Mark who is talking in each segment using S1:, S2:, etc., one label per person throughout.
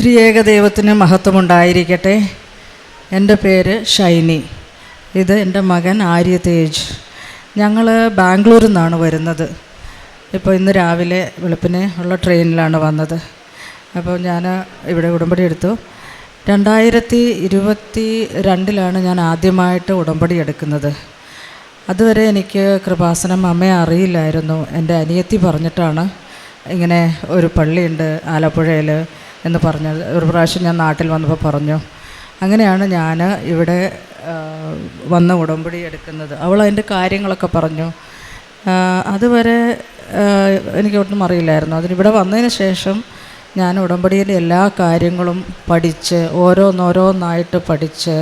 S1: ത്രിയേക ദൈവത്തിന് മഹത്വമുണ്ടായിരിക്കട്ടെ. എന്റെ പേര് ഷൈനി. ഇത് എന്റെ മകൻ ആര്യ തേജ് ഞങ്ങൾ ബാംഗ്ലൂരിൽ നിന്നാണ് വരുന്നത്. ഇപ്പോൾ ഇന്ന് രാവിലെ വെളുപ്പിന് ഉള്ള ട്രെയിനിലാണ് വന്നത്. അപ്പോൾ ഞാൻ ഇവിടെ ഉടമ്പടി എടുത്തു. രണ്ടായിരത്തി ഇരുപത്തി രണ്ടിലാണ് ഞാൻ ആദ്യമായിട്ട് ഉടമ്പടി എടുക്കുന്നത്. അതുവരെ എനിക്ക് കൃപാസനം അമ്മയെ അറിയില്ലായിരുന്നു. എന്റെ അനിയത്തി പറഞ്ഞിട്ടാണ് ഇങ്ങനെ ഒരു പള്ളിയുണ്ട് ആലപ്പുഴയിൽ. എന്ന് പറഞ്ഞത്. ഒരു പ്രാവശ്യം ഞാൻ നാട്ടിൽ വന്നപ്പോൾ പറഞ്ഞു അങ്ങനെയാണ് ഞാൻ ഇവിടെ വന്ന് ഉടമ്പടി എടുക്കുന്നത്. അവൾ അതിന്റെ കാര്യങ്ങളൊക്കെ പറഞ്ഞു. അതുവരെ എനിക്ക് ഒട്ടും അറിയില്ലായിരുന്നു. അതിനിവിടെ വന്നതിന് ശേഷം ഞാൻ ഉടമ്പടിയിലെ എല്ലാ കാര്യങ്ങളും പഠിച്ച് ഓരോന്നോരോന്നായിട്ട് പഠിച്ച്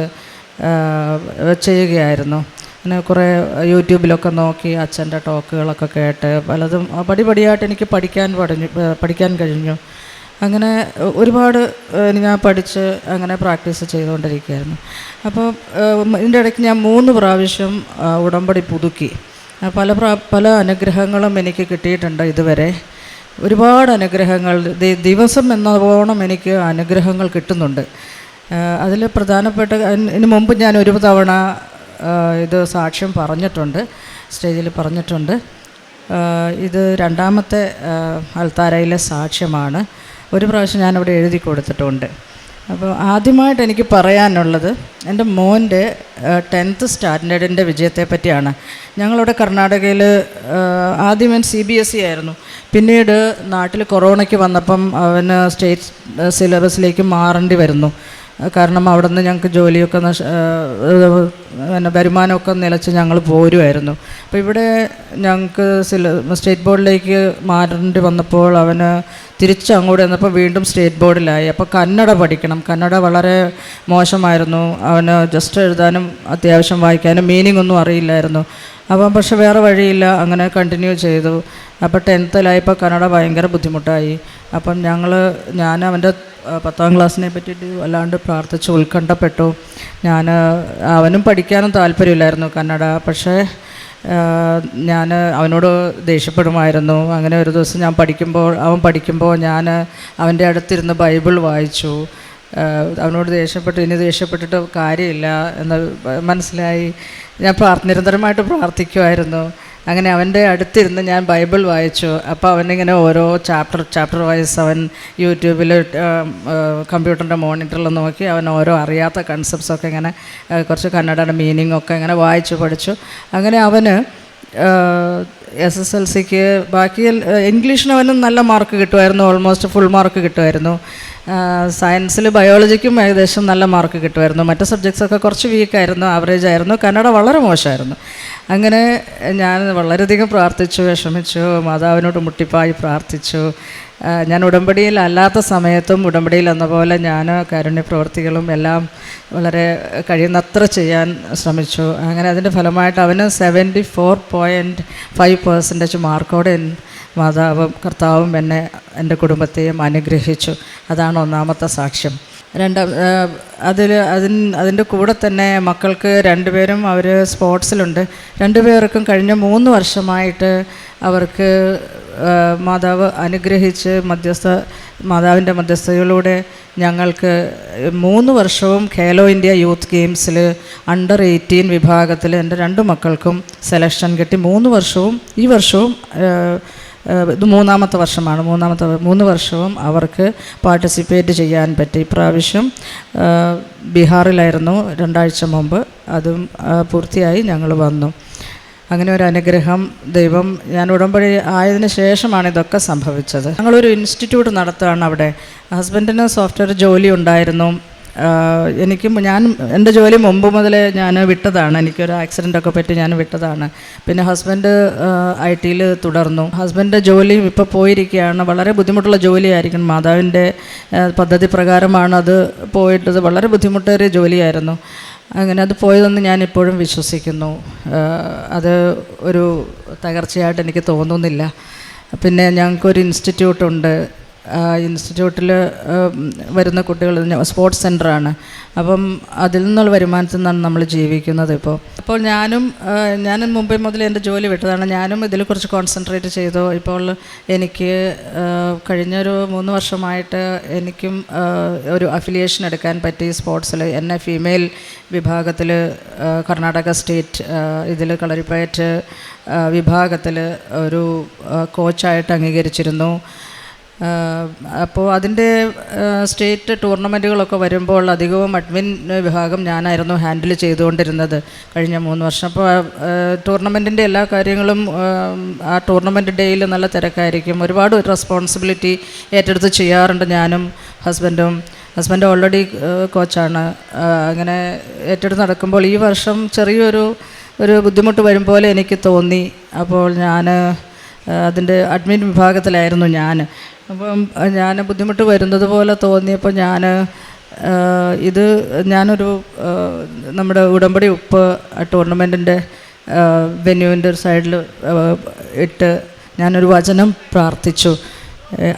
S1: ചെയ്യുകയായിരുന്നു. അങ്ങനെ കുറേ യൂട്യൂബിലൊക്കെ നോക്കി അച്ഛന്റെ ടോക്കുകളൊക്കെ കേട്ട് പലതും പടിപടിയായിട്ട് എനിക്ക് പഠിക്കാൻ പഠിഞ്ഞു പഠിക്കാൻ കഴിഞ്ഞു. അങ്ങനെ ഒരുപാട് ഞാൻ പഠിച്ച് അങ്ങനെ പ്രാക്ടീസ് ചെയ്തുകൊണ്ടിരിക്കുകയായിരുന്നു. അപ്പോൾ ഇതിന്റെ ഇടയ്ക്ക് ഞാൻ മൂന്ന് പ്രാവശ്യം ഉടമ്പടി പുതുക്കി. പല പ്രാ പല അനുഗ്രഹങ്ങളും എനിക്ക് കിട്ടിയിട്ടുണ്ട് ഇതുവരെ. ഒരുപാട് അനുഗ്രഹങ്ങൾ ദിവസം എന്നോണം എനിക്ക് അനുഗ്രഹങ്ങൾ കിട്ടുന്നുണ്ട്. അതിൽ പ്രധാനപ്പെട്ട ഇതിന് മുമ്പ് ഞാൻ ഒരു തവണ ഇത് സാക്ഷ്യം പറഞ്ഞിട്ടുണ്ട് സ്റ്റേജിൽ പറഞ്ഞിട്ടുണ്ട്. ഇത് രണ്ടാമത്തെ അൽത്താരയിലെ സാക്ഷ്യമാണ്. ഒരു പ്രാവശ്യം ഞാനിവിടെ എഴുതി കൊടുത്തിട്ടുണ്ട്. അപ്പോൾ ആദ്യമായിട്ട് എനിക്ക് പറയാനുള്ളത് എന്റെ മോന്റെ ടെൻത്ത് സ്റ്റാൻഡേർഡിന്റെ വിജയത്തെ പറ്റിയാണ്. ഞങ്ങളിവിടെ കർണാടകയിൽ ആദ്യം സി ബി എസ് ഇ ആയിരുന്നു. പിന്നീട് നാട്ടിൽ കൊറോണയ്ക്ക് വന്നപ്പം അവന് സ്റ്റേറ്റ് സിലബസിലേക്ക് മാറേണ്ടി വരുന്നു. കാരണം അവിടെ നിന്ന് ഞങ്ങൾക്ക് ജോലിയൊക്കെ നഷ പിന്നെ വരുമാനമൊക്കെ നിലച്ച് ഞങ്ങൾ പോരുമായിരുന്നു. അപ്പോൾ ഇവിടെ ഞങ്ങൾക്ക് സില സ്റ്റേറ്റ് ബോർഡിലേക്ക് മാറേണ്ടി വന്നപ്പോൾ അവന് തിരിച്ച് അങ്ങോട്ട് വന്നപ്പോൾ വീണ്ടും സ്റ്റേറ്റ് ബോർഡിലായി. അപ്പോൾ കന്നഡ പഠിക്കണം. കന്നഡ വളരെ മോശമായിരുന്നു. അവന് ജസ്റ്റ് എഴുതാനും അത്യാവശ്യം വായിക്കാനും മീനിങ് ഒന്നും അറിയില്ലായിരുന്നു. അപ്പം പക്ഷെ വേറെ വഴിയില്ല. അങ്ങനെ കണ്ടിന്യൂ ചെയ്തു. അപ്പോൾ ടെൻത്തിലായപ്പോൾ കന്നഡ ഭയങ്കര ബുദ്ധിമുട്ടായി. അപ്പം ഞങ്ങൾ ഞാൻ അവന്റെ പത്താം ക്ലാസ്സിനെ പറ്റിയിട്ട് വല്ലാണ്ട് പ്രാർത്ഥിച്ച് ഉത്കണ്ഠപ്പെട്ടു. ഞാൻ അവനും പഠിക്കാനും താല്പര്യമില്ലായിരുന്നു കന്നഡ. പക്ഷേ ഞാൻ അവനോട് ദേഷ്യപ്പെടുമായിരുന്നു. അങ്ങനെ ഒരു ദിവസം ഞാൻ പഠിക്കുമ്പോൾ അവൻ പഠിക്കുമ്പോൾ ഞാൻ അവന്റെ അടുത്തിരുന്ന് ബൈബിൾ വായിച്ചു. അവനോട് ദേഷ്യപ്പെട്ടു. ഇനി ദേഷ്യപ്പെട്ടിട്ട് കാര്യമില്ല എന്ന് മനസ്സിലായി. ഞാൻ പ്രാർത്ഥ നിരന്തരമായിട്ട് പ്രാർത്ഥിക്കുമായിരുന്നു അങ്ങനെ അവന്റെ അടുത്തിരുന്ന് ഞാൻ ബൈബിൾ വായിച്ചു. അപ്പോൾ അവനിങ്ങനെ ഓരോ ചാപ്റ്റർ ചാപ്റ്റർ വൈസ് അവൻ യൂട്യൂബിൽ കമ്പ്യൂട്ടറിന്റെ മോണിറ്ററിൽ നോക്കി അവൻ ഓരോ അറിയാത്ത കൺസെപ്റ്റ്സൊക്കെ ഇങ്ങനെ കുറച്ച് കന്നഡയുടെ മീനിങ് ഒക്കെ ഇങ്ങനെ വായിച്ചു പഠിച്ചു. അങ്ങനെ അവന് എസ് എസ് എൽ സിക്ക് ബാക്കി ഇംഗ്ലീഷിന് അവന് നല്ല മാർക്ക് കിട്ടുമായിരുന്നു ഓൾമോസ്റ്റ് ഫുൾ മാർക്ക് കിട്ടുമായിരുന്നു. സയൻസിൽ ബയോളജിക്കും ഏകദേശം നല്ല മാർക്ക് കിട്ടുമായിരുന്നു. മറ്റ് സബ്ജക്ട്സൊക്കെ കുറച്ച് വീക്കായിരുന്നു ആവറേജ് ആയിരുന്നു. കന്നഡ വളരെ മോശമായിരുന്നു. അങ്ങനെ ഞാൻ വളരെയധികം പ്രാർത്ഥിച്ചു വിഷമിച്ചു മാതാവിനോട് മുട്ടിപ്പായി പ്രാർത്ഥിച്ചു. ഞാൻ ഉടമ്പടിയിൽ അല്ലാത്ത സമയത്തും ഉടമ്പടിയിൽ എന്ന പോലെ ഞാൻ കാരുണ്യ പ്രവർത്തികളും എല്ലാം വളരെ കഴിയുന്നത്ര ചെയ്യാൻ ശ്രമിച്ചു. അങ്ങനെ അതിന്റെ ഫലമായിട്ട് അവന് seventy four point five percentage മാർക്കോടെ മാതാവും കർത്താവും എന്നെ എന്റെ കുടുംബത്തെയും അനുഗ്രഹിച്ചു. അതാണ് ഒന്നാമത്തെ സാക്ഷ്യം. രണ്ടാം അതിൽ അതിൻ അതിന്റെ കൂടെ തന്നെ മക്കൾക്ക് രണ്ടുപേരും അവർ സ്പോർട്സിലുണ്ട്. രണ്ടുപേർക്കും കഴിഞ്ഞ മൂന്ന് വർഷമായിട്ട് അവർക്ക് മാതാവ് അനുഗ്രഹിച്ച് മധ്യസ്ഥ മാതാവിന്റെ മധ്യസ്ഥതയിലൂടെ ഞങ്ങൾക്ക് മൂന്ന് വർഷവും ഖേലോ ഇന്ത്യ യൂത്ത് ഗെയിംസിൽ അണ്ടർ എയ്റ്റീൻ വിഭാഗത്തിൽ എന്റെ രണ്ട് മക്കൾക്കും സെലക്ഷൻ കിട്ടി. മൂന്ന് വർഷവും ഈ വർഷവും ഇത് മൂന്നാമത്തെ വർഷമാണ്. മൂന്നാമത്തെ മൂന്ന് വർഷവും അവർക്ക് പാർട്ടിസിപ്പേറ്റ് ചെയ്യാൻ പറ്റി. ഇപ്രാവശ്യം ബീഹാറിലായിരുന്നു. രണ്ടാഴ്ച മുമ്പ് അതും പൂർത്തിയായി ഞങ്ങൾ വന്നു. അങ്ങനെ ഒരു അനുഗ്രഹം ദൈവം ഞാൻ ഉടമ്പടി ആയതിന് ശേഷമാണ് ഇതൊക്കെ സംഭവിച്ചത്. ഞങ്ങളൊരു ഇൻസ്റ്റിറ്റ്യൂട്ട് നടത്തുകയാണ് അവിടെ. ഹസ്ബൻഡിന് സോഫ്റ്റ്വെയർ ജോലി ഉണ്ടായിരുന്നു. എനിക്ക് ഞാൻ എന്റെ ജോലി മുമ്പ് മുതലേ ഞാൻ വിട്ടതാണ്. എനിക്കൊരു ആക്സിഡന്റൊക്കെ പറ്റി ഞാൻ വിട്ടതാണ്. പിന്നെ ഹസ്ബൻഡ് ഐ ടിയിൽ തുടർന്നു. ഹസ്ബൻഡ് ജോലി ഇപ്പോൾ പോയിരിക്കുകയാണ്. വളരെ ബുദ്ധിമുട്ടുള്ള ജോലിയായിരിക്കും. മാതാവിന്റെ പദ്ധതി പ്രകാരമാണ് അത് പോയിട്ടത്. വളരെ ബുദ്ധിമുട്ടേറിയ ജോലിയായിരുന്നു. അങ്ങനെ അത് പോയതെന്ന് ഞാൻ ഇപ്പോഴും വിശ്വസിക്കുന്നു അത് ഒരു തകർച്ചയായിട്ട് എനിക്ക് തോന്നുന്നില്ല. പിന്നെ ഞങ്ങൾക്കൊരു ഇൻസ്റ്റിറ്റ്യൂട്ടുണ്ട്. ഇൻസ്റ്റിറ്റ്യൂട്ടിൽ വരുന്ന കുട്ടികൾ സ്പോർട്സ് സെന്ററാണ് അപ്പം അതിൽ നിന്നുള്ള വരുമാനത്തിൽ നിന്നാണ് നമ്മൾ ജീവിക്കുന്നത് ഇപ്പോൾ അപ്പോൾ ഞാനും ഞാൻ മുമ്പേ മുതൽ എന്റെ ജോലി വിട്ടതാണ്. ഞാനും ഇതിൽ കുറച്ച് കോൺസെൻട്രേറ്റ് ചെയ്തു. ഇപ്പോൾ എനിക്ക് കഴിഞ്ഞൊരു മൂന്ന് വർഷമായിട്ട് എനിക്കും ഒരു അഫിലിയേഷൻ എടുക്കാൻ പറ്റി സ്പോർട്സിൽ എന്നെ ഫീമെയിൽ വിഭാഗത്തിൽ കർണാടക സ്റ്റേറ്റ് ഇതിൽ കളരിപ്പയറ്റ് വിഭാഗത്തിൽ ഒരു കോച്ചായിട്ട് അംഗീകരിച്ചിരുന്നു. അപ്പോൾ അതിന്റെ സ്റ്റേറ്റ് ടൂർണമെന്റുകളൊക്കെ വരുമ്പോൾ അധികവും അഡ്മിൻ വിഭാഗം ഞാനായിരുന്നു ഹാൻഡിൽ ചെയ്തുകൊണ്ടിരുന്നത് കഴിഞ്ഞ മൂന്ന് വർഷം. അപ്പോൾ ടൂർണമെന്റിന്റെ എല്ലാ കാര്യങ്ങളും ആ, ടൂർണമെന്റ് ഡേയിൽ നല്ല തിരക്കായിരിക്കും. ഒരുപാട് റെസ്പോൺസിബിലിറ്റി ഏറ്റെടുത്ത് ചെയ്യാറുണ്ട് ഞാനും ഹസ്ബൻഡും. ഹസ്ബൻഡ് ഓൾറെഡി കോച്ചാണ്. അങ്ങനെ ഏറ്റെടുത്ത് നടക്കുമ്പോൾ ഈ വർഷം ചെറിയൊരു ഒരു ബുദ്ധിമുട്ട് വരും പോലെ എനിക്ക് തോന്നി. അപ്പോൾ ഞാൻ അതിന്റെ അഡ്മിൻ വിഭാഗത്തിലായിരുന്നു ഞാൻ. അപ്പം ഞാൻ ബുദ്ധിമുട്ട് വരുന്നത് പോലെ തോന്നിയപ്പോൾ ഞാൻ ഇത് ഞാനൊരു നമ്മുടെ ഉടമ്പടി ഉപ്പ് ടൂർണമെന്റിന്റെ വെന്യൂവിന്റെ ഒരു സൈഡിൽ ഇട്ട് ഞാനൊരു വചനം പ്രാർത്ഥിച്ചു.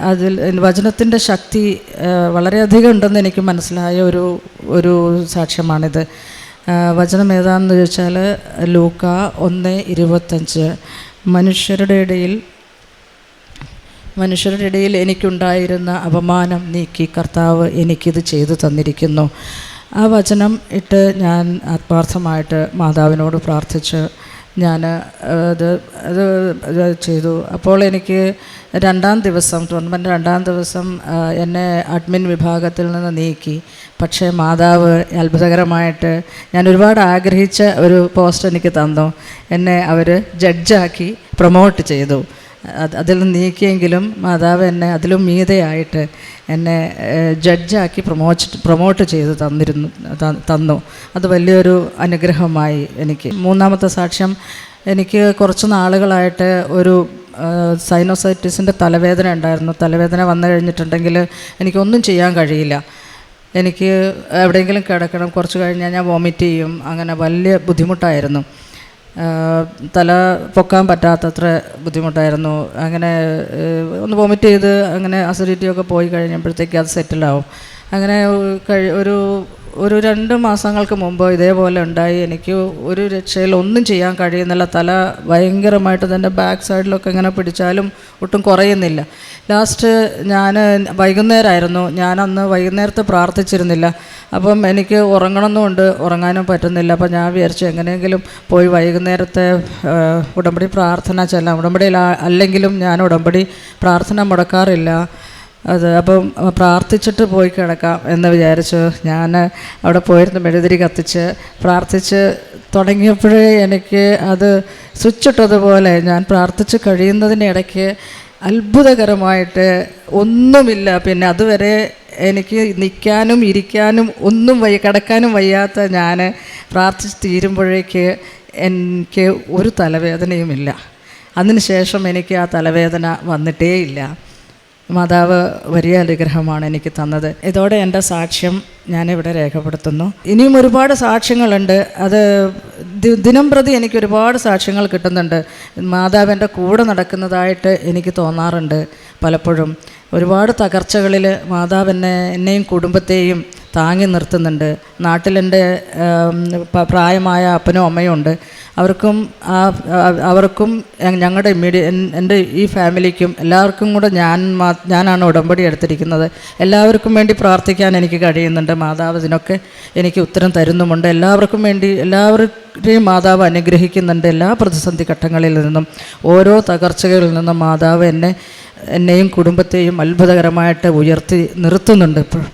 S1: അതിൽ വചനത്തിന്റെ ശക്തി വളരെയധികം ഉണ്ടെന്ന് എനിക്ക് മനസ്സിലായ ഒരു ഒരു സാക്ഷ്യമാണിത്. വചനം ഏതാണെന്ന് ചോദിച്ചാൽ ലൂക്ക ഒന്ന് ഇരുപത്തഞ്ച്. മനുഷ്യരുടെ ഇടയിൽ മനുഷ്യരുടെ ഇടയിൽ എനിക്കുണ്ടായിരുന്ന അപമാനം നീക്കി കർത്താവ് എനിക്കിത് ചെയ്തു തന്നിരിക്കുന്നു. ആ വചനം ഇട്ട് ഞാൻ ആത്മാർത്ഥമായിട്ട് മാതാവിനോട് പ്രാർത്ഥിച്ച് ഞാൻ അത് അത് ചെയ്തു. അപ്പോൾ എനിക്ക് രണ്ടാം ദിവസം ടൂർണമെന്റ് രണ്ടാം ദിവസം എന്നെ അഡ്മിൻ വിഭാഗത്തിൽ നിന്ന് നീക്കി. പക്ഷേ മാതാവ് അത്ഭുതകരമായിട്ട് ഞാൻ ഒരുപാട് ആഗ്രഹിച്ച ഒരു പോസ്റ്റ് എനിക്ക് തന്നു. എന്നെ അവർ ജഡ്ജാക്കി പ്രൊമോട്ട് ചെയ്തു. അതിൽ നീക്കിയെങ്കിലും മാതാവ് എന്നെ അതിലും മീതയായിട്ട് എന്നെ ജഡ്ജാക്കി പ്രൊമോച്ച് പ്രൊമോട്ട് ചെയ്ത് തന്നിരുന്നു തന്നു. അത് വലിയൊരു അനുഗ്രഹമായി എനിക്ക്. മൂന്നാമത്തെ സാക്ഷ്യം എനിക്ക് കുറച്ച് നാളുകളായിട്ട് ഒരു സൈനോസൈറ്റിസിന്റെ തലവേദന ഉണ്ടായിരുന്നു. തലവേദന വന്നു കഴിഞ്ഞിട്ടുണ്ടെങ്കിൽ എനിക്കൊന്നും ചെയ്യാൻ കഴിയില്ല. എനിക്ക് എവിടെയെങ്കിലും കിടക്കണം കുറച്ച് കഴിഞ്ഞാൽ ഞാൻ വോമിറ്റ് ചെയ്യും. അങ്ങനെ വലിയ ബുദ്ധിമുട്ടായിരുന്നു. തല പൊക്കാൻ പറ്റാത്തത്ര ബുദ്ധിമുട്ടായിരുന്നു. അങ്ങനെ ഒന്ന് വോമിറ്റ് ചെയ്ത് അങ്ങനെ അസിഡിറ്റിയൊക്കെ പോയി കഴിഞ്ഞപ്പോഴത്തേക്ക് അത് സെറ്റിലാവും. അങ്ങനെ ഒരു ഒരു രണ്ട് മാസങ്ങൾക്ക് മുമ്പ് ഇതേപോലെ ഉണ്ടായി. എനിക്ക് ഒരു രക്ഷയിൽ ഒന്നും ചെയ്യാൻ കഴിയുന്നില്ല. തല ഭയങ്കരമായിട്ട് തന്നെ ബാക്ക് സൈഡിലൊക്കെ ഇങ്ങനെ പിടിച്ചാലും ഒട്ടും കുറയുന്നില്ല. ലാസ്റ്റ് ഞാൻ വൈകുന്നേരമായിരുന്നു. ഞാൻ അന്ന് വൈകുന്നേരത്ത് പ്രാർത്ഥിച്ചിരുന്നില്ല. അപ്പം എനിക്ക് ഉറങ്ങണമെന്നുണ്ട് ഉറങ്ങാനും പറ്റുന്നില്ല. അപ്പം ഞാൻ വിചാരിച്ചു എങ്ങനെയെങ്കിലും പോയി വൈകുന്നേരത്തെ ഉടമ്പടി പ്രാർത്ഥന ചെല്ലാം. ഉടമ്പടിയിൽ അല്ലെങ്കിലും ഞാൻ ഉടമ്പടി പ്രാർത്ഥന മുടക്കാറില്ല. അത് അപ്പം പ്രാർത്ഥിച്ചിട്ട് പോയി കിടക്കാം എന്ന് വിചാരിച്ചു. ഞാൻ അവിടെ പോയിരുന്നു മെഴുതിരി കത്തിച്ച്. പ്രാർത്ഥിച്ച് തുടങ്ങിയപ്പോഴേ എനിക്ക് അത് സ്വിച്ച് ഇട്ടതുപോലെ ഞാൻ പ്രാർത്ഥിച്ച് കഴിയുന്നതിനിടയ്ക്ക് അത്ഭുതകരമായിട്ട് ഒന്നുമില്ല. പിന്നെ അതുവരെ എനിക്ക് നിൽക്കാനും ഇരിക്കാനും ഒന്നും വയ്യ കിടക്കാനും വയ്യാത്ത ഞാൻ പ്രാർത്ഥിച്ച് തീരുമ്പോഴേക്ക് എനിക്ക് ഒരു തലവേദനയുമില്ല. അതിനുശേഷം എനിക്ക് ആ തലവേദന വന്നിട്ടേയില്ല. മാതാവ് വലിയ അനുഗ്രഹമാണ് എനിക്ക് തന്നത്. ഇതോടെ എന്റെ സാക്ഷ്യം ഞാനിവിടെ രേഖപ്പെടുത്തുന്നു. ഇനിയും ഒരുപാട് സാക്ഷ്യങ്ങളുണ്ട്. അത് ദിനം പ്രതി എനിക്ക് ഒരുപാട് സാക്ഷ്യങ്ങൾ കിട്ടുന്നുണ്ട്. മാതാവിന്റെ കൂടെ നടക്കുന്നതായിട്ട് എനിക്ക് തോന്നാറുണ്ട് പലപ്പോഴും. ഒരുപാട് തകർച്ചകളിൽ മാതാവ് എന്നെ എന്നെയും കുടുംബത്തെയും താങ്ങി നിർത്തുന്നുണ്ട്. നാട്ടിലെന്റെ പ്രായമായ അപ്പനും അമ്മയും ഉണ്ട്. അവർക്കും അവർക്കും ഞങ്ങളുടെ ഇമ്മീഡിയ എന്റെ ഈ ഫാമിലിക്കും എല്ലാവർക്കും കൂടെ ഞാൻ ഞാനാണ് ഉടമ്പടി എടുത്തിരിക്കുന്നത്. എല്ലാവർക്കും വേണ്ടി പ്രാർത്ഥിക്കാൻ എനിക്ക് കഴിയുന്നുണ്ട്. മാതാവ് ഇതിനൊക്കെ എനിക്ക് ഉത്തരം തരുന്നുമുണ്ട്. എല്ലാവർക്കും വേണ്ടി എല്ലാവരുടെയും മാതാവ് അനുഗ്രഹിക്കുന്നുണ്ട്. എല്ലാ പ്രതിസന്ധി ഘട്ടങ്ങളിൽ നിന്നും ഓരോ തകർച്ചകളിൽ നിന്നും മാതാവ് എന്നെ എന്നെയും കുടുംബത്തെയും അത്ഭുതകരമായിട്ട് ഉയർത്തി നിർത്തുന്നുണ്ട് ഇപ്പോൾ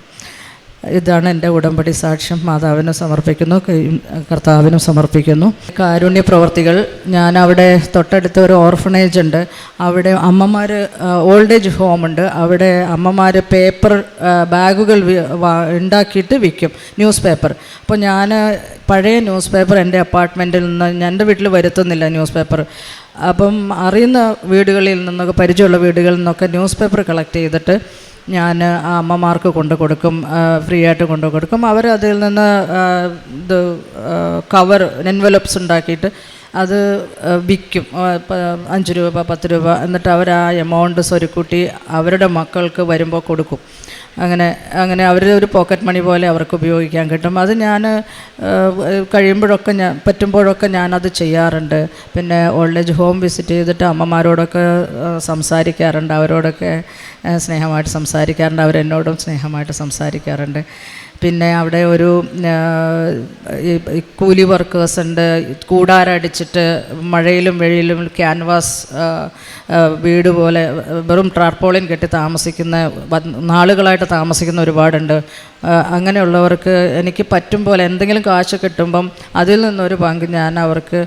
S1: ഇതാണ് എന്റെ ഉടമ്പടി സാക്ഷ്യം. മാതാവിനും സമർപ്പിക്കുന്നു കർത്താവിനും സമർപ്പിക്കുന്നു. കാരുണ്യ പ്രവർത്തികൾ. ഞാൻ അവിടെ തൊട്ടടുത്ത ഒരു ഓർഫണേജ് ഉണ്ട്. അവിടെ അമ്മമാർ ഓൾഡ് ഏജ് ഹോമുണ്ട് അവിടെ അമ്മമാർ പേപ്പർ ബാഗുകൾ ഉണ്ടാക്കിയിട്ട് വിൽക്കും ന്യൂസ് പേപ്പർ അപ്പോൾ ഞാൻ പഴയ ന്യൂസ് പേപ്പർ എന്റെ അപ്പാർട്ട്മെന്റിൽ നിന്ന് എന്റെ വീട്ടിൽ വരുത്തുന്നില്ല ന്യൂസ് പേപ്പർ അപ്പം അറിയുന്ന വീടുകളിൽ നിന്നൊക്കെ പരിചയമുള്ള വീടുകളിൽ നിന്നൊക്കെ ന്യൂസ് പേപ്പർ കളക്ട് ചെയ്തിട്ട് ഞാൻ അമ്മമാർക്ക് കൊണ്ട് കൊടുക്കും ഫ്രീ ആയിട്ട് കൊണ്ടു കൊടുക്കും. അവർ അതിൽ നിന്ന് ഇത് കവർ എൻവലപ്സ് ഉണ്ടാക്കിയിട്ട് അത് വിൽക്കും. അഞ്ച് രൂപ പത്ത് രൂപ എന്നിട്ട് അവർ ആ എമൗണ്ട് സ്വരുക്കൂട്ടി അവരുടെ മക്കൾക്ക് വരുമ്പോൾ കൊടുക്കും. അങ്ങനെ അങ്ങനെ അവരുടെ ഒരു പോക്കറ്റ് മണി പോലെ അവർക്ക് ഉപയോഗിക്കാൻ കിട്ടും. അത് ഞാൻ കഴിയുമ്പോഴൊക്കെ ഞാൻ പറ്റുമ്പോഴൊക്കെ ഞാനത് ചെയ്യാറുണ്ട്. പിന്നെ ഓൾഡ് ഏജ് ഹോം വിസിറ്റ് ചെയ്തിട്ട് അമ്മമാരോടൊക്കെ സംസാരിക്കാറുണ്ട്. അവരോടൊക്കെ സ്നേഹമായിട്ട് സംസാരിക്കാറുണ്ട്. അവരെന്നോടും സ്നേഹമായിട്ട് സംസാരിക്കാറുണ്ട്. പിന്നെ അവിടെ ഒരു കൂലി വർക്കേഴ്സ് ഉണ്ട്. കൂടാരടിച്ചിട്ട് മഴയിലും വെയിലും ക്യാൻവാസ് വീട് പോലെ വെറും ട്രാർപോളിൻ കെട്ടി താമസിക്കുന്ന നാളുകളായിട്ട് താമസിക്കുന്ന ഒരുപാടുണ്ട്. അങ്ങനെയുള്ളവർക്ക് എനിക്ക് പറ്റും പോലെ എന്തെങ്കിലും കാശ് കിട്ടുമ്പം അതിൽ നിന്നൊരു പങ്ക് ഞാൻ അവർക്ക്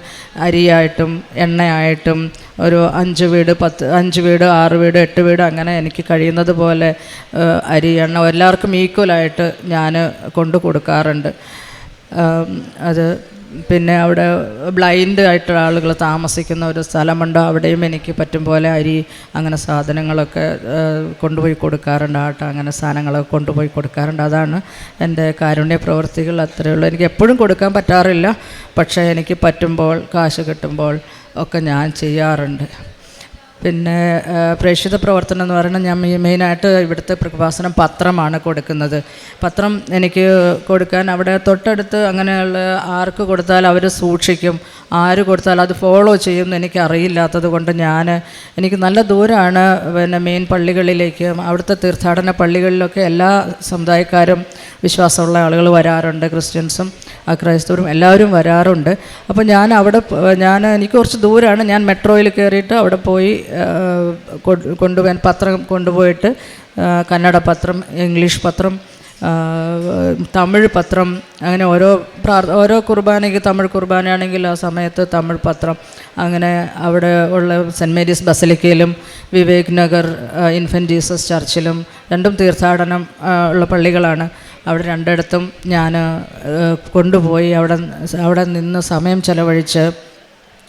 S1: അരിയായിട്ടും എണ്ണയായിട്ടും ഒരു അഞ്ച് വീട് പത്ത് അഞ്ച് വീട് ആറ് വീട് എട്ട് വീട് അങ്ങനെ എനിക്ക് കഴിയുന്നത് പോലെ അരി എണ്ണ എല്ലാവർക്കും ഈക്വലായിട്ട് ഞാൻ കൊണ്ടു കൊടുക്കാറുണ്ട്. അത് പിന്നെ അവിടെ ബ്ലൈൻഡ് ആയിട്ടുള്ള ആളുകൾ താമസിക്കുന്ന ഒരു സ്ഥലമുണ്ട്? അവിടെയും എനിക്ക് പറ്റും പോലെ അരി അങ്ങനെ സാധനങ്ങളൊക്കെ കൊണ്ടുപോയി കൊടുക്കാറുണ്ട്. ആട്ട അങ്ങനെ സാധനങ്ങളൊക്കെ കൊണ്ടുപോയി കൊടുക്കാറുണ്ട്. അതാണ് എന്റെ കാരുണ്യ പ്രവൃത്തികൾ. അത്രയേ ഉള്ളൂ. എനിക്ക് എപ്പോഴും കൊടുക്കാൻ പറ്റാറില്ല. പക്ഷേ എനിക്ക് പറ്റുമ്പോൾ കാശ് കിട്ടുമ്പോൾ ഒക്കെ ഞാൻ ചെയ്യാറുണ്ട്. പിന്നെ പ്രേക്ഷിത പ്രവർത്തനം എന്ന് പറയുന്നത് ഞാൻ മെയ്- മെയിനായിട്ട് ഇവിടുത്തെ പ്രഭാസനം പത്രമാണ് കൊടുക്കുന്നത്. പത്രം എനിക്ക് കൊടുക്കാൻ അവിടെ തൊട്ടടുത്ത് അങ്ങനെയുള്ള ആർക്ക് കൊടുത്താൽ അവർ സൂക്ഷിക്കും ആര് കൊടുത്താൽ അത് ഫോളോ ചെയ്യും എന്ന് എനിക്ക് അറിയില്ലാത്തത് കൊണ്ട് ഞാൻ എനിക്ക് നല്ല ദൂരമാണ് പിന്നെ മെയിൻ പള്ളികളിലേക്ക് അവിടുത്തെ തീർത്ഥാടന പള്ളികളിലൊക്കെ എല്ലാ സമുദായക്കാരും വിശ്വാസമുള്ള ആളുകൾ വരാറുണ്ട് ക്രിസ്ത്യൻസും ക്രൈസ്തവരും എല്ലാവരും വരാറുണ്ട്. അപ്പോൾ ഞാൻ അവിടെ ഞാൻ എനിക്ക് കുറച്ച് ദൂരമാണ് ഞാൻ മെട്രോയിൽ കയറിയിട്ട് അവിടെ പോയി കൊണ്ടുപോകാൻ പത്രം കൊണ്ടുപോയിട്ട് കന്നഡ പത്രം ഇംഗ്ലീഷ് പത്രം തമിഴ് പത്രം അങ്ങനെ ഓരോ പ്രാർ ഓരോ കുർബാനയ്ക്ക് തമിഴ് കുർബാനയാണെങ്കിൽ ആ സമയത്ത് തമിഴ് പത്രം. അങ്ങനെ അവിടെ ഉള്ള സെന്റ് മേരീസ് ബസലിക്കയിലും വിവേക് നഗർ ഇൻഫന്റ് ജീസസ് ചർച്ചിലും രണ്ടും തീർത്ഥാടനം ഉള്ള പള്ളികളാണ്. അവിടെ രണ്ടിടത്തും ഞാൻ കൊണ്ടുപോയി അവിടെ അവിടെ നിന്ന് സമയം ചെലവഴിച്ച്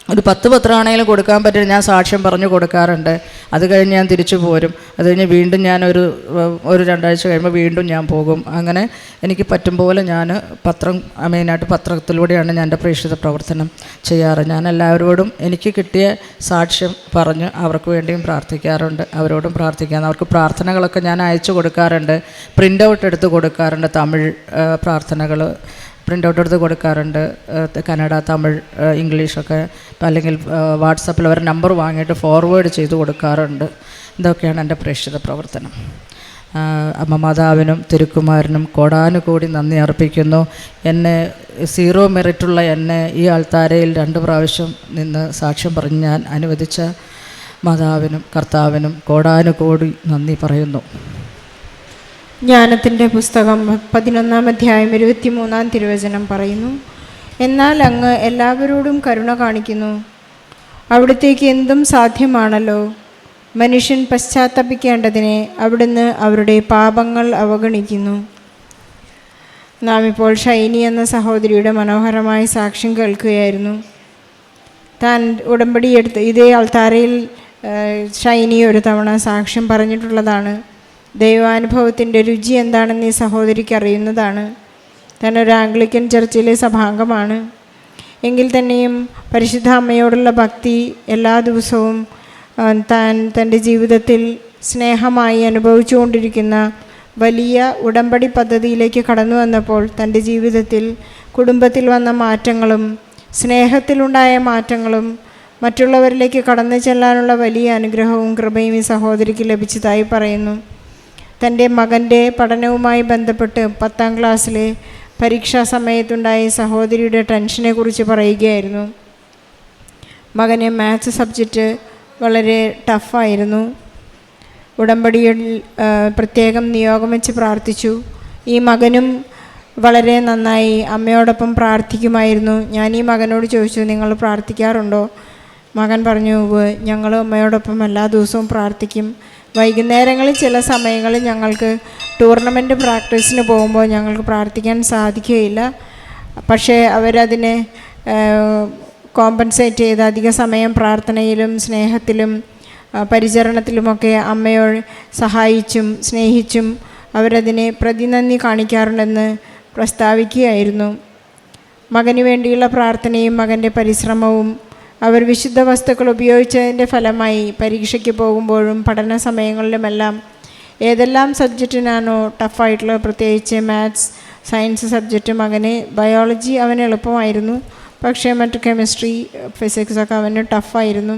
S1: ഒരു പത്ത് പത്രമാണെങ്കിലും കൊടുക്കാൻ പറ്റില്ല. ഞാൻ സാക്ഷ്യം പറഞ്ഞു കൊടുക്കാറുണ്ട്. അത് കഴിഞ്ഞ് ഞാൻ തിരിച്ചു പോരും. അത് കഴിഞ്ഞ് വീണ്ടും ഞാൻ ഒരു ഒരു രണ്ടാഴ്ച കഴിയുമ്പോൾ വീണ്ടും ഞാൻ പോകും. അങ്ങനെ എനിക്ക് പറ്റും പോലെ ഞാൻ പത്രം മെയിനായിട്ട് പത്രത്തിലൂടെയാണ് ഞാൻ എന്റെ പ്രേക്ഷിത പ്രവർത്തനം ചെയ്യാറ്. ഞാൻ എല്ലാവരോടും എനിക്ക് കിട്ടിയ സാക്ഷ്യം പറഞ്ഞ് അവർക്ക് വേണ്ടിയും പ്രാർത്ഥിക്കാറുണ്ട്. അവരോടും പ്രാർത്ഥിക്കാൻ അവർക്ക് പ്രാർത്ഥനകളൊക്കെ ഞാൻ അയച്ചു കൊടുക്കാറുണ്ട്. പ്രിന്റ് ഔട്ട് എടുത്ത് കൊടുക്കാറുണ്ട് തമിഴ് പ്രാർത്ഥനകൾ പ്രിന്റ് ഔട്ട് എടുത്ത് കൊടുക്കാറുണ്ട്. കന്നഡ തമിഴ് ഇംഗ്ലീഷൊക്കെ. അല്ലെങ്കിൽ വാട്സപ്പിൽ അവർ നമ്പർ വാങ്ങിയിട്ട് ഫോർവേഡ് ചെയ്ത് കൊടുക്കാറുണ്ട്. ഇതൊക്കെയാണ് എന്റെ പ്രേക്ഷിത പ്രവർത്തനം. അമ്മ മാതാവിനും തിരുക്കുമാരനും കോടാനുകൂടി നന്ദി അർപ്പിക്കുന്നു. എന്നെ സീറോ മെറിറ്റുള്ള എന്നെ ഈ ആൾത്താരയിൽ രണ്ട് പ്രാവശ്യം നിന്ന് സാക്ഷ്യം പറഞ്ഞ് ഞാൻ അനുവദിച്ച മാതാവിനും കർത്താവിനും കോടാനുകൂടി നന്ദി പറയുന്നു.
S2: ജ്ഞാനത്തിന്റെ പുസ്തകം പതിനൊന്നാം അധ്യായം ഇരുപത്തിമൂന്നാം തിരുവചനം പറയുന്നു. എന്നാൽ അങ്ങ് എല്ലാവരോടും കരുണ കാണിക്കുന്നു. അവിടത്തേക്ക് എന്തും സാധ്യമാണല്ലോ. മനുഷ്യൻ പശ്ചാത്തപിക്കേണ്ടതിനെ അവിടുന്ന് അവരുടെ പാപങ്ങൾ അവഗണിക്കുന്നു. നാം ഇപ്പോൾ ഷൈനി എന്ന സഹോദരിയുടെ മനോഹരമായ സാക്ഷ്യം കേൾക്കുകയായിരുന്നു. താൻ ഉടമ്പടിയെടുത്ത് ഇതേ അൾത്താരയിൽ ഷൈനി ഒരു തവണ സാക്ഷ്യം പറഞ്ഞിട്ടുള്ളതാണ്. ദൈവാനുഭവത്തിന്റെ രുചി എന്താണെന്ന് ഈ സഹോദരിക്ക് അറിയുന്നതാണ്. താൻ ഒരു ആംഗ്ലിക്കൻ ചർച്ചിലെ സഭാംഗമാണ്. എങ്കിൽ തന്നെയും പരിശുദ്ധ അമ്മയോടുള്ള ഭക്തി എല്ലാ ദിവസവും താൻ തന്റെ ജീവിതത്തിൽ സ്നേഹമായി അനുഭവിച്ചുകൊണ്ടിരിക്കുന്ന വലിയ ഉടമ്പടി പദ്ധതിയിലേക്ക് കടന്നു വന്നപ്പോൾ തന്റെ ജീവിതത്തിൽ കുടുംബത്തിൽ വന്ന മാറ്റങ്ങളും സ്നേഹത്തിലുണ്ടായ മാറ്റങ്ങളും മറ്റുള്ളവരിലേക്ക് കടന്നു ചെല്ലാനുള്ള വലിയ അനുഗ്രഹവും കൃപയും ഈ സഹോദരിക്ക് ലഭിച്ചതായി പറയുന്നു. തന്റെ മകന്റെ പഠനവുമായി ബന്ധപ്പെട്ട് പത്താം ക്ലാസ്സിലെ പരീക്ഷാ സമയത്തുണ്ടായ സഹോദരിയുടെ ടെൻഷനെക്കുറിച്ച് പറയുകയായിരുന്നു. മകന് മാത്സ് സബ്ജക്റ്റ് വളരെ ടഫായിരുന്നു. ഉടമ്പടിയിൽ പ്രത്യേകം നിയോഗം വെച്ച് പ്രാർത്ഥിച്ചു. ഈ മകനും വളരെ നന്നായി അമ്മയോടൊപ്പം പ്രാർത്ഥിക്കുമായിരുന്നു. ഞാൻ ഈ മകനോട് ചോദിച്ചു നിങ്ങൾ പ്രാർത്ഥിക്കാറുണ്ടോ? മകൻ പറഞ്ഞു ഞങ്ങൾ അമ്മയോടൊപ്പം എല്ലാ ദിവസവും പ്രാർത്ഥിക്കും. വൈകുന്നേരങ്ങളിൽ ചില സമയങ്ങളിൽ ഞങ്ങൾക്ക് ടൂർണമെന്റ് പ്രാക്ടീസിന് പോകുമ്പോൾ ഞങ്ങൾക്ക് പ്രാർത്ഥിക്കാൻ സാധിക്കുകയില്ല. പക്ഷേ അവരതിനെ കോമ്പൻസേറ്റ് ചെയ്ത് അധിക സമയം പ്രാർത്ഥനയിലും സ്നേഹത്തിലും പരിചരണത്തിലുമൊക്കെ അമ്മയോട് സഹായിച്ചും സ്നേഹിച്ചും അവരതിനെ പ്രതിനന്ദി കാണിക്കാറുണ്ടെന്ന് പ്രസ്താവിക്കുകയായിരുന്നു. മകന് വേണ്ടിയുള്ള പ്രാർത്ഥനയും മകന്റെ പരിശ്രമവും അവർ വിശുദ്ധ വസ്തുക്കൾ ഉപയോഗിച്ചതിന്റെ ഫലമായി പരീക്ഷയ്ക്ക് പോകുമ്പോഴും പഠന സമയങ്ങളിലുമെല്ലാം ഏതെല്ലാം സബ്ജക്റ്റിനാണോ ടഫായിട്ടുള്ളത് പ്രത്യേകിച്ച് മാത്സ് സയൻസ് സബ്ജക്റ്റും അങ്ങനെ ബയോളജി അവന് എളുപ്പമായിരുന്നു. പക്ഷേ മറ്റ് കെമിസ്ട്രി ഫിസിക്സൊക്കെ അവന് ടഫായിരുന്നു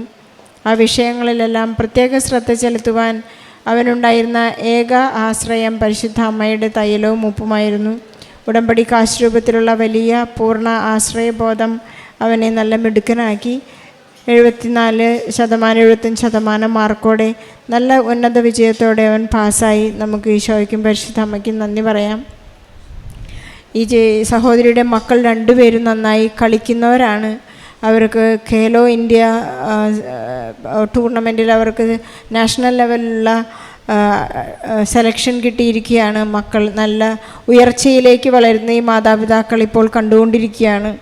S2: ആ വിഷയങ്ങളിലെല്ലാം പ്രത്യേക ശ്രദ്ധ ചെലുത്തുവാൻ അവനുണ്ടായിരുന്ന ഏക ആശ്രയം പരിശുദ്ധ അമ്മയുടെ തൈലവും ഉപ്പുമായിരുന്നു. ഉടമ്പടി കാശ് രൂപത്തിലുള്ള വലിയ പൂർണ ആശ്രയബോധം അവനെ നല്ല മിടുക്കനാക്കി. എഴുപത്തിനാല് ശതമാനം എഴുപത്തഞ്ച് ശതമാനം മാർക്കോടെ നല്ല ഉന്നത വിജയത്തോടെ അവൻ പാസ്സായി. നമുക്ക് ഈശോയ്ക്കും പരിശുദ്ധ അമ്മയ്ക്കും നന്ദി പറയാം. ഈ സഹോദരിയുടെ മക്കൾ രണ്ടുപേരും നന്നായി കളിക്കുന്നവരാണ്. അവർക്ക് ഖേലോ ഇന്ത്യ ടൂർണമെന്റിൽ അവർക്ക് നാഷണൽ ലെവലിലുള്ള സെലക്ഷൻ കിട്ടിയിരിക്കുകയാണ്. മക്കൾ നല്ല ഉയർച്ചയിലേക്ക് വളരുന്ന ഈ മാതാപിതാക്കൾ ഇപ്പോൾ കണ്ടുകൊണ്ടിരിക്കുകയാണ്.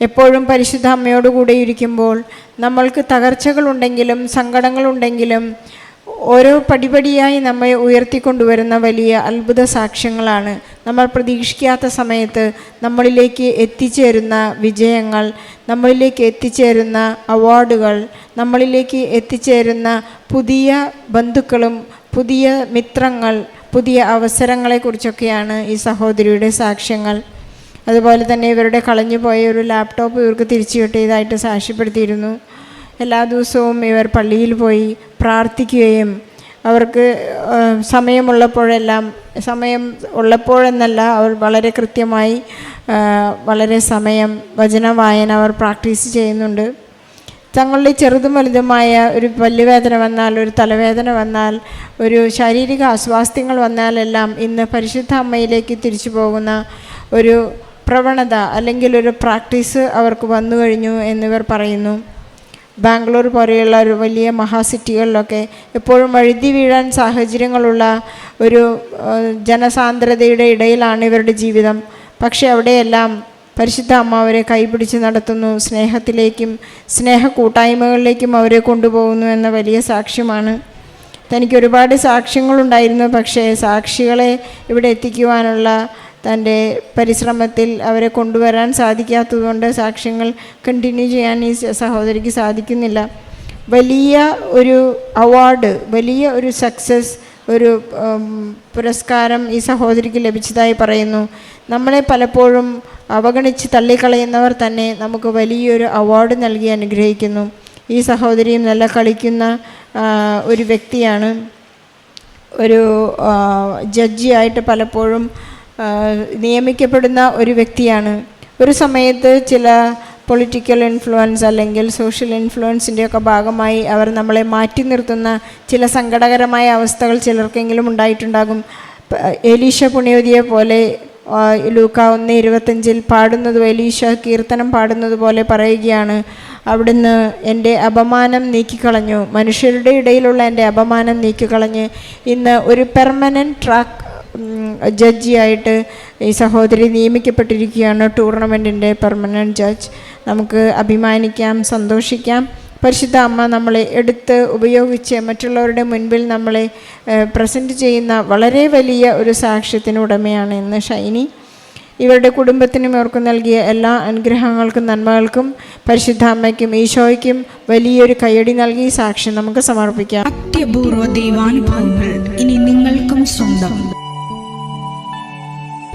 S2: എപ്പോഴും പരിശുദ്ധ അമ്മയോടുകൂടെ ഇരിക്കുമ്പോൾ നമ്മൾക്ക് തകർച്ചകളുണ്ടെങ്കിലും സങ്കടങ്ങളുണ്ടെങ്കിലും ഓരോ പടിപടിയായി നമ്മെ ഉയർത്തിക്കൊണ്ടുവരുന്ന വലിയ അത്ഭുത സാക്ഷ്യങ്ങളാണ്. നമ്മൾ പ്രതീക്ഷിക്കാത്ത സമയത്ത് നമ്മളിലേക്ക് എത്തിച്ചേരുന്ന വിജയങ്ങൾ നമ്മളിലേക്ക് എത്തിച്ചേരുന്ന അവാർഡുകൾ നമ്മളിലേക്ക് എത്തിച്ചേരുന്ന പുതിയ ബന്ധുക്കളും പുതിയ മിത്രങ്ങൾ പുതിയ അവസരങ്ങളെക്കുറിച്ചൊക്കെയാണ് ഈ സഹോദരിയുടെ സാക്ഷ്യങ്ങൾ. അതുപോലെ തന്നെ ഇവരുടെ കളഞ്ഞു പോയ ഒരു ലാപ്ടോപ്പ് ഇവർക്ക് തിരിച്ചു കിട്ടിയതായിട്ട് സാക്ഷ്യപ്പെടുത്തിയിരുന്നു. എല്ലാ ദിവസവും ഇവർ പള്ളിയിൽ പോയി പ്രാർത്ഥിക്കുകയും അവർക്ക് സമയമുള്ളപ്പോഴെല്ലാം സമയം ഉള്ളപ്പോഴെന്നല്ല അവർ വളരെ കൃത്യമായി വളരെ സമയം വചന വായന അവർ പ്രാക്ടീസ് ചെയ്യുന്നുണ്ട്. തങ്ങളുടെ ചെറുതും വലുതുമായ ഒരു പല്ലുവേദന വന്നാൽ ഒരു തലവേദന വന്നാൽ ഒരു ശാരീരിക അസ്വാസ്ഥ്യങ്ങൾ വന്നാലെല്ലാം ഇന്ന് പരിശുദ്ധ അമ്മയിലേക്ക് തിരിച്ചു പോകുന്ന ഒരു പ്രവണത അല്ലെങ്കിൽ ഒരു പ്രാക്ടീസ് അവർക്ക് വന്നു കഴിഞ്ഞു എന്നിവർ പറയുന്നു. ബാംഗ്ലൂർ പോലെയുള്ള ഒരു വലിയ മഹാസിറ്റികളിലൊക്കെ എപ്പോഴും വഴുതി വീഴാൻ സാഹചര്യങ്ങളുള്ള ഒരു ജനസാന്ദ്രതയുടെ ഇടയിലാണ് ഇവരുടെ ജീവിതം. പക്ഷേ അവിടെയെല്ലാം പരിശുദ്ധ അമ്മ അവരെ കൈപിടിച്ച് നടത്തുന്നു. സ്നേഹത്തിലേക്കും സ്നേഹ കൂട്ടായ്മകളിലേക്കും അവരെ കൊണ്ടുപോകുന്നു എന്ന വലിയ സാക്ഷ്യമാണ്. തനിക്ക് ഒരുപാട് സാക്ഷ്യങ്ങളുണ്ടായിരുന്നു. പക്ഷേ സാക്ഷികളെ ഇവിടെ എത്തിക്കുവാനുള്ള തന്റെ പരിശ്രമത്തിൽ അവരെ കൊണ്ടുവരാൻ സാധിക്കാത്തതുകൊണ്ട് സാക്ഷ്യങ്ങൾ കണ്ടിന്യൂ ചെയ്യാൻ ഈ സഹോദരിക്ക് സാധിക്കുന്നില്ല. വലിയ ഒരു അവാർഡ് വലിയ ഒരു സക്സസ് ഒരു പുരസ്കാരം ഈ സഹോദരിക്ക് ലഭിച്ചതായി പറയുന്നു. നമ്മളെ പലപ്പോഴും അവഗണിച്ച് തള്ളിക്കളയുന്നവർ തന്നെ നമുക്ക് വലിയൊരു അവാർഡ് നൽകി അനുഗ്രഹിക്കുന്നു. ഈ സഹോദരിയും നല്ല കളിക്കുന്ന ഒരു വ്യക്തിയാണ്. ഒരു ജഡ്ജിയായിട്ട് പലപ്പോഴും നിയമിക്കപ്പെടുന്ന ഒരു വ്യക്തിയാണ്. ഒരു സമയത്ത് ചില പൊളിറ്റിക്കൽ ഇൻഫ്ലുവൻസ് അല്ലെങ്കിൽ സോഷ്യൽ ഇൻഫ്ലുവൻസിന്റെയൊക്കെ ഭാഗമായി അവർ നമ്മളെ മാറ്റി നിർത്തുന്ന ചില സങ്കടകരമായ അവസ്ഥകൾ ചിലർക്കെങ്കിലും ഉണ്ടായിട്ടുണ്ടാകും. എലീഷ പുണ്യോതിയെ പോലെ ലൂക്ക ഒന്ന് ഇരുപത്തഞ്ചിൽ പാടുന്നത് എലീഷ കീർത്തനം പാടുന്നത് പോലെ പറയുകയാണ്. അവിടുന്ന് എന്റെ അപമാനം നീക്കിക്കളഞ്ഞു. മനുഷ്യരുടെ ഇടയിലുള്ള എന്റെ അപമാനം നീക്കിക്കളഞ്ഞ്. ഇന്ന് ഒരു പെർമനന്റ് ട്രാക്ക് ജഡ്ജിയായിട്ട് ഈ സഹോദരി നിയമിക്കപ്പെട്ടിരിക്കുകയാണ്. ടൂർണമെന്റിന്റെ പെർമനന്റ് ജഡ്ജ്. നമുക്ക് അഭിമാനിക്കാം സന്തോഷിക്കാം. പരിശുദ്ധ അമ്മ നമ്മളെ എടുത്ത് ഉപയോഗിച്ച് മറ്റുള്ളവരുടെ മുൻപിൽ നമ്മളെ പ്രസന്റ് ചെയ്യുന്ന വളരെ വലിയ ഒരു സാക്ഷ്യത്തിന് ഉടമയാണ് ഇന്ന് ഷൈനി. ഇവരുടെ കുടുംബത്തിനും ഇവർക്ക് നൽകിയ എല്ലാ അനുഗ്രഹങ്ങൾക്കും നന്മകൾക്കും പരിശുദ്ധ അമ്മയ്ക്കും ഈശോയ്ക്കും വലിയൊരു കയ്യടി നൽകി സാക്ഷ്യം നമുക്ക് സമർപ്പിക്കാം.
S3: അത്യപൂർവ ദൈവാനുഭവങ്ങൾ ഇനി നിങ്ങൾക്കും സ്വന്തം.